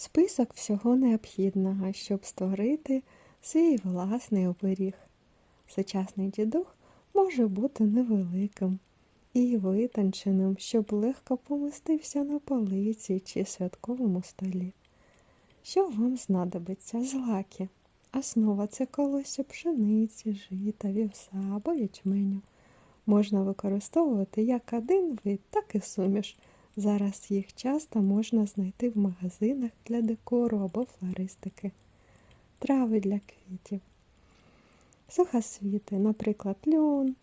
Список всього необхідного, щоб створити свій власний оберіг. Сучасний дідух може бути невеликим і витонченим, щоб легко помістився на полиці чи святковому столі. Що вам знадобиться? Злаки. Основа це колосся пшениці, жита, вівса або ячменю. Можна використовувати як один вид, так і суміш. Зараз їх часто можна знайти в магазинах для декору або флористики. Трави для квітів. Сухосвіти, наприклад, льон,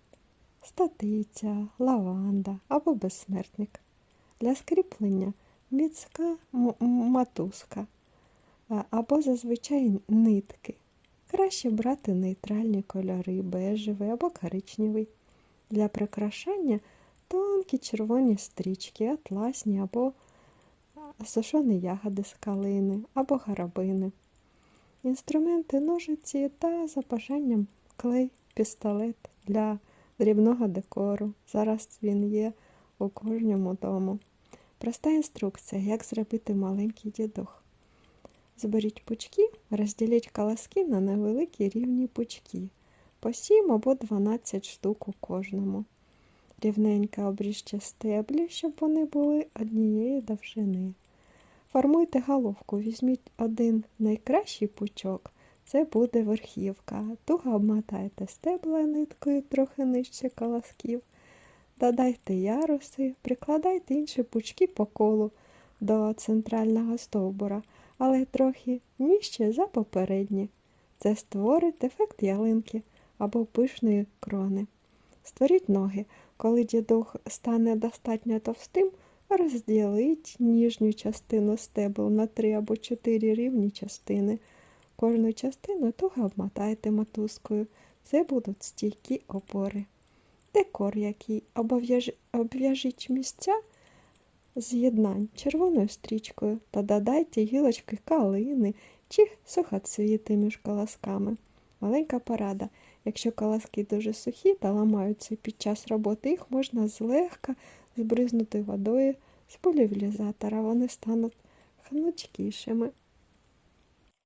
статиця, лаванда або безсмертник. Для скріплення міцка матузка або зазвичай нитки. Краще брати нейтральні кольори, бежевий або коричневий. Для прикрашання тонкі червоні стрічки, атласні або сушені ягоди з калини або гарабини. Інструменти ножиці та за бажанням клей, пістолет для дрібного декору. Зараз він є у кожному дому. Проста інструкція, як зробити маленький дідух. Зберіть пучки, розділіть колоски на невеликі рівні пучки, по 7 або 12 штук у кожному. Рівненько обріжте стеблі, щоб вони були однієї довжини. Формуйте головку, візьміть один найкращий пучок, це буде верхівка. Туго обмотайте стебла ниткою трохи нижче колосків. Додайте яруси, прикладайте інші пучки по колу до центрального стовбура, але трохи нижче за попередні. Це створить ефект ялинки або пишної крони. Створіть ноги. Коли дідух стане достатньо товстим, розділіть ніжню частину стебл на три або чотири рівні частини. Кожну частину туго обмотайте мотузкою. Це будуть стійкі опори. Декор який обв'яжіть місця з'єднань червоною стрічкою та додайте гілочки калини чи сухоцвіти між колосками. Маленька порада. Якщо колоски дуже сухі та ламаються під час роботи, їх можна злегка збризнути водою з полівілізатора. Вони стануть хнучкішими.